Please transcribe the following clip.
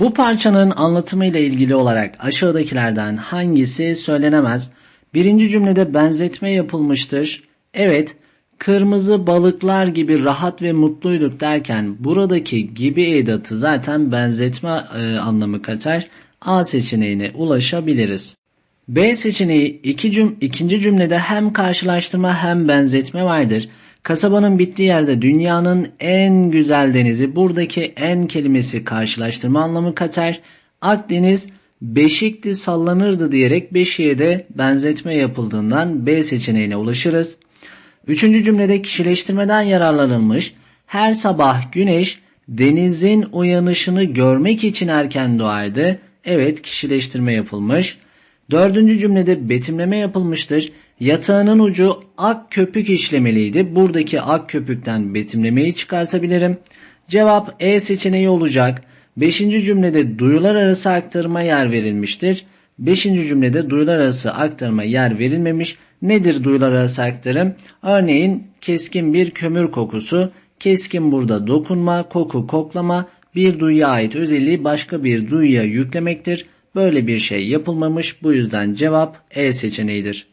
Bu parçanın anlatımı ile ilgili olarak aşağıdakilerden hangisi söylenemez? Birinci cümlede benzetme yapılmıştır. Evet, kırmızı balıklar gibi rahat ve mutluyduk derken buradaki gibi edatı zaten benzetme e, anlamı katar. A seçeneğine ulaşabiliriz. B seçeneği iki cüm ikinci cümlede hem karşılaştırma hem benzetme vardır. Kasabanın bittiği yerde dünyanın en güzel denizi buradaki en kelimesi karşılaştırma anlamı katar. Akdeniz beşikti sallanırdı diyerek beşiğe de benzetme yapıldığından B seçeneğine ulaşırız. Üçüncü cümlede kişileştirmeden yararlanılmış. Her sabah güneş denizin uyanışını görmek için erken doğardı. Evet kişileştirme yapılmış. Dördüncü cümlede betimleme yapılmıştır. Yatağının ucu ak köpük işlemeliydi. Buradaki ak köpükten betimlemeyi çıkartabilirim. Cevap E seçeneği olacak. Beşinci cümlede duyular arası aktarıma yer verilmiştir. Beşinci cümlede duyular arası aktarıma yer verilmemiş. Nedir duyular arası aktarım? Örneğin keskin bir kömür kokusu. Keskin burada dokunma, koku koklama bir duyuya ait özelliği başka bir duyuya yüklemektir. Böyle bir şey yapılmamış bu yüzden cevap E seçeneğidir.